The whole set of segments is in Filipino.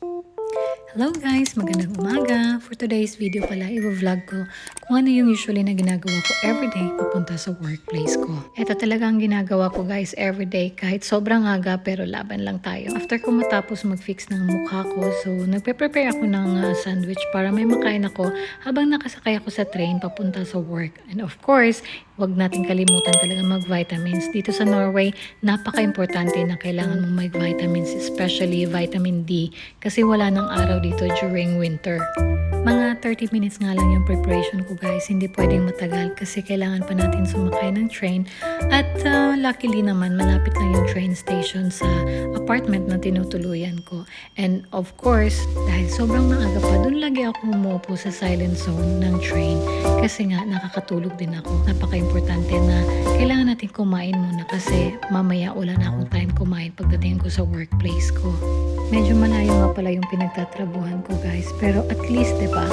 Hello guys! Magandang umaga! For today's video pala, i-vlog ko kung ano yung usually na ginagawa ko everyday papunta sa workplace ko. Ito talaga ang ginagawa ko guys everyday kahit sobrang aga pero laban lang tayo. After ko matapos mag-fix ng mukha ko, so nagpe-prepare ako ng uh, sandwich para may makain ako habang nakasakay ako sa train papunta sa work. And of course, Huwag natin kalimutan talaga mag-vitamins. Dito sa Norway, napaka-importante na kailangan mong mag-vitamins, especially vitamin D, kasi wala ng araw dito during winter. Mga 30 minutes nga lang yung preparation ko guys, hindi pwedeng matagal kasi kailangan pa natin sumakay ng train. At uh, luckily naman, malapit lang yung train station sa apartment na tinutuluyan ko. And of course, dahil sobrang maaga pa, dun lagi ako umupo sa silent zone ng train kasi nga nakakatulog din ako. Napaka-importante na kailangan natin kumain muna kasi mamaya wala na akong time kumain pagdating ko sa workplace ko. Medyo malayo nga pala yung pinagtatrabuhan ko guys pero at least 'di ba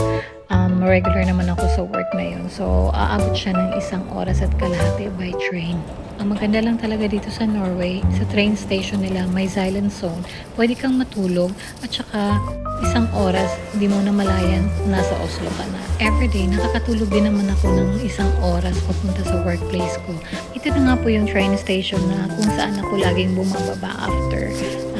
um, regular naman ako sa work na yun. So, aabot siya ng isang oras at kalahati by train. Ang maganda lang talaga dito sa Norway, sa train station nila, may silent zone. Pwede kang matulog at saka isang oras, hindi mo na malayan, nasa Oslo ka na. Everyday, nakakatulog din naman ako ng isang oras papunta sa workplace ko. Ito na nga po yung train station na kung saan ako laging bumababa after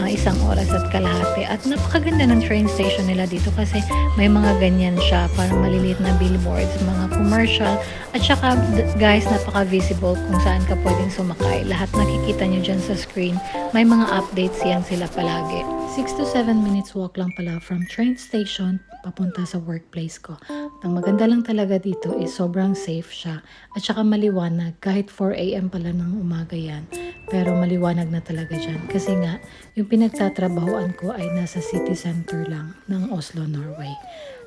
uh, isang oras at kalahati. At napakaganda ng train station nila dito kasi may mga ganyan siya, parang maliliit na billboards, mga commercial. At saka guys, napaka-visible kung saan ka pwedeng sumakay. Lahat nakikita nyo dyan sa screen. May mga updates yan sila palagi. 6 to 7 minutes walk lang pala from train station papunta sa workplace ko. Ang maganda lang talaga dito is sobrang safe siya. At saka maliwanag kahit 4 a.m. pala ng umaga yan. Pero maliwanag na talaga dyan. Kasi nga, yung pinagtatrabahoan ko ay nasa city center lang ng Oslo, Norway.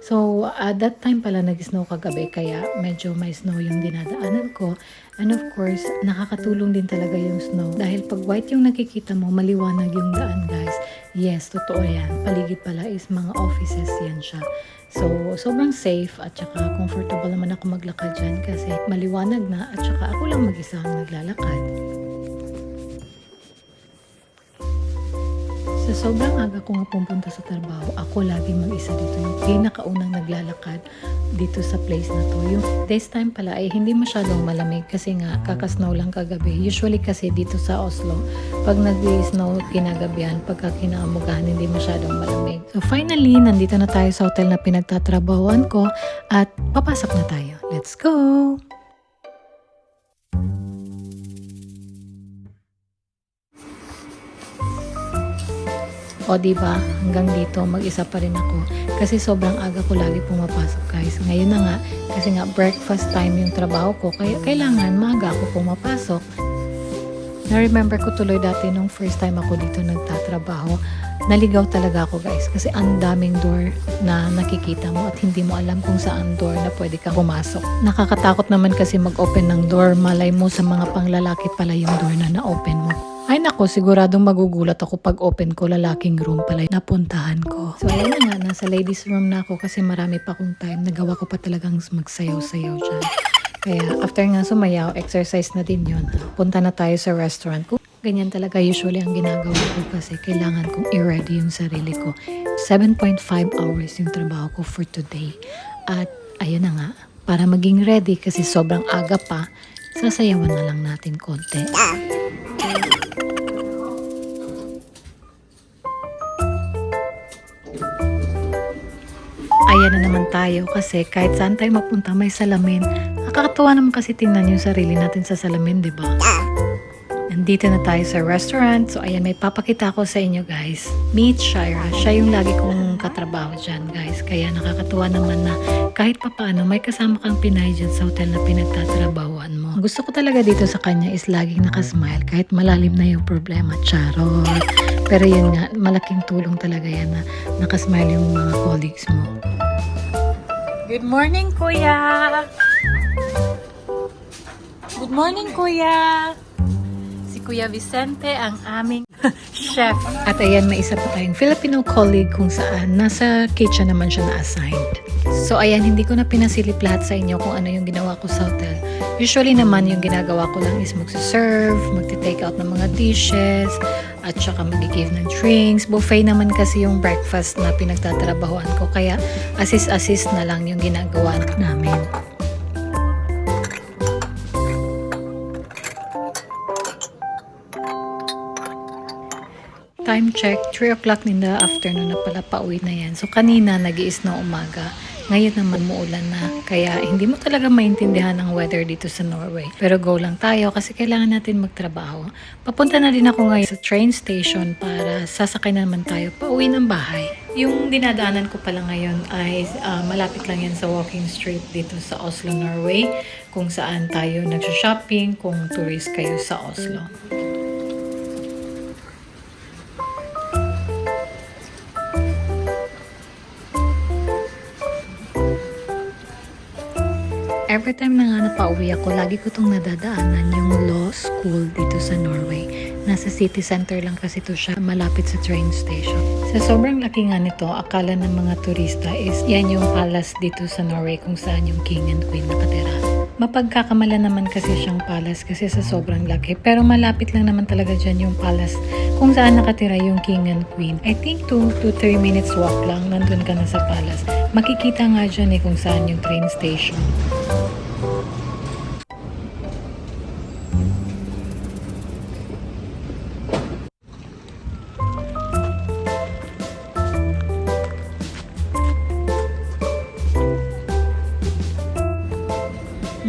So, at that time pala nag-snow kagabi kaya medyo may snow yung dinadaanan ko. And of course, nakakatulong din talaga yung snow. Dahil pag white yung nakikita mo, maliwanag yung daan guys. Yes, totoo yan. Paligid pala is mga offices yan siya. So, sobrang safe at saka comfortable naman ako maglakad dyan kasi maliwanag na at saka ako lang mag-isa ang naglalakad. Sa sobrang aga ko nga pumunta sa trabaho, ako lagi mag-isa dito. Yung pinakaunang naglalakad dito sa place na to. Yung this time pala ay hindi masyadong malamig kasi nga kakasnow lang kagabi. Usually kasi dito sa Oslo, pag nag-snow kinagabihan, pagka kinaamugahan, hindi masyadong malamig. So finally, nandito na tayo sa hotel na pinagtatrabahoan ko at papasok na tayo. Let's go! O di ba hanggang dito mag-isa pa rin ako kasi sobrang aga ko lagi pumapasok guys. Ngayon na nga kasi nga breakfast time yung trabaho ko kaya kailangan maaga ako pumapasok. Na-remember ko tuloy dati nung first time ako dito nagtatrabaho, naligaw talaga ako guys kasi ang daming door na nakikita mo at hindi mo alam kung saan door na pwede kang pumasok. Nakakatakot naman kasi mag-open ng door, malay mo sa mga panglalaki pala yung door na na-open mo. Ay nako, siguradong magugulat ako pag open ko lalaking room pala yung napuntahan ko. So ayun na nga, nasa ladies room na ako kasi marami pa akong time. Nagawa ko pa talagang magsayaw-sayaw dyan. Kaya after nga sumayaw, exercise na din yun. Punta na tayo sa restaurant. Kung ganyan talaga usually ang ginagawa ko kasi kailangan kong i-ready yung sarili ko. 7.5 hours yung trabaho ko for today. At ayun na nga, para maging ready kasi sobrang aga pa, sasayawan na lang natin konti. Ayan na naman tayo kasi kahit saan tayo mapunta may salamin. Nakakatuwa naman kasi tingnan yung sarili natin sa salamin, di ba? Nandito na tayo sa restaurant. So, ayan, may papakita ko sa inyo, guys. Meet Shira. Siya yung lagi kong katrabaho dyan, guys. Kaya nakakatuwa naman na kahit papaano, may kasama kang Pinay dyan sa hotel na pinagtatrabahoan mo. Gusto ko talaga dito sa kanya is laging nakasmile kahit malalim na yung problema. Charot. Pero yun nga, malaking tulong talaga yan na nakasmile yung mga colleagues mo. Good morning, Kuya! Good morning, Kuya! Si Kuya Vicente ang aming... chef. At ayan, may isa pa tayong Filipino colleague kung saan nasa kitchen naman siya na-assigned. So ayan, hindi ko na pinasilip lahat sa inyo kung ano yung ginawa ko sa hotel. Usually naman yung ginagawa ko lang is magsiserve, magti-take out ng mga dishes, at saka mag-give ng drinks. Buffet naman kasi yung breakfast na pinagtatrabahoan ko. Kaya assist-assist na lang yung ginagawa namin. Time check, 3 o'clock in the afternoon na pala pauwi na yan. So kanina nag-iis na umaga. Ngayon naman umuulan na. Kaya hindi mo talaga maintindihan ang weather dito sa Norway. Pero go lang tayo kasi kailangan natin magtrabaho. Papunta na din ako ngayon sa train station para sasakay na naman tayo pauwi ng bahay. Yung dinadaanan ko pala ngayon ay ah, malapit lang yan sa walking street dito sa Oslo, Norway. Kung saan tayo nagsha-shopping kung tourist kayo sa Oslo. Every time na nga napauwi ako, lagi ko itong nadadaanan yung law school dito sa Norway. Nasa city center lang kasi to siya, malapit sa train station. Sa sobrang laki nga nito, akala ng mga turista is yan yung palace dito sa Norway kung saan yung king and queen nakatira. Mapagkakamala naman kasi siyang palace kasi sa sobrang laki. Pero malapit lang naman talaga dyan yung palace kung saan nakatira yung king and queen. I think 2 to 3 minutes walk lang, nandun ka na sa palace. Makikita nga dyan eh kung saan yung train station.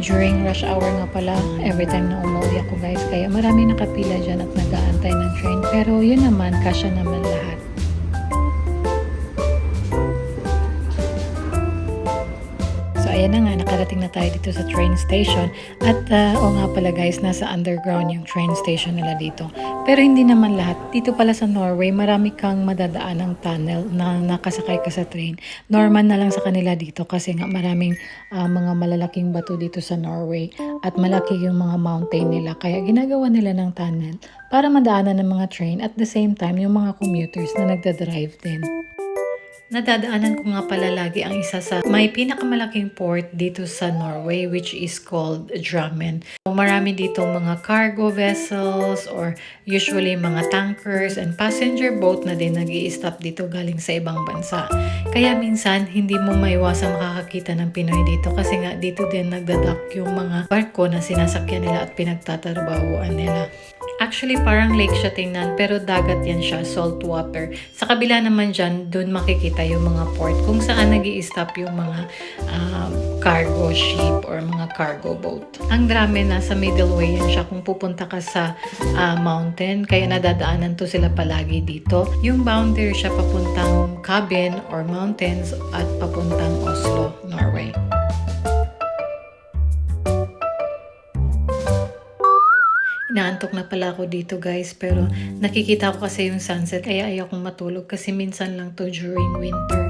During rush hour nga pala, every time na umuwi ako guys, kaya marami nakapila dyan at nag-aantay ng train. Pero yun naman, kasya naman lahat. Ayan na nga, nakarating na tayo dito sa train station. At uh, o nga pala guys, nasa underground yung train station nila dito. Pero hindi naman lahat. Dito pala sa Norway, marami kang madadaan ng tunnel na nakasakay ka sa train. Normal na lang sa kanila dito kasi nga maraming ah, mga malalaking bato dito sa Norway. At malaki yung mga mountain nila. Kaya ginagawa nila ng tunnel para madaanan ng mga train at the same time yung mga commuters na nagda-drive din. Nadadaanan ko nga pala lagi ang isa sa may pinakamalaking port dito sa Norway which is called Drammen. Marami dito mga cargo vessels or usually mga tankers and passenger boat na din nag stop dito galing sa ibang bansa. Kaya minsan hindi mo maiwasang makakakita ng Pinoy dito kasi nga dito din nagdadock yung mga barko na sinasakyan nila at pinagtatrabahuan nila. Actually, parang lake siya tingnan, pero dagat yan siya, salt water. Sa kabila naman dyan, dun makikita yung mga port kung saan nag stop yung mga um, cargo ship or mga cargo boat. Ang drama nasa middle way yan siya kung pupunta ka sa ah, mountain, kaya nadadaanan to sila palagi dito. Yung boundary siya papuntang cabin or mountains at papuntang Oslo, Norway. Inaantok na pala ako dito guys pero nakikita ko kasi yung sunset kaya ayaw kong matulog kasi minsan lang to during winter.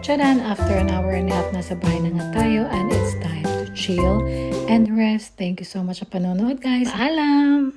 Tcharan! After an hour and a half, nasa bahay na nga tayo and it's time to chill and rest. Thank you so much sa panonood guys. Paalam!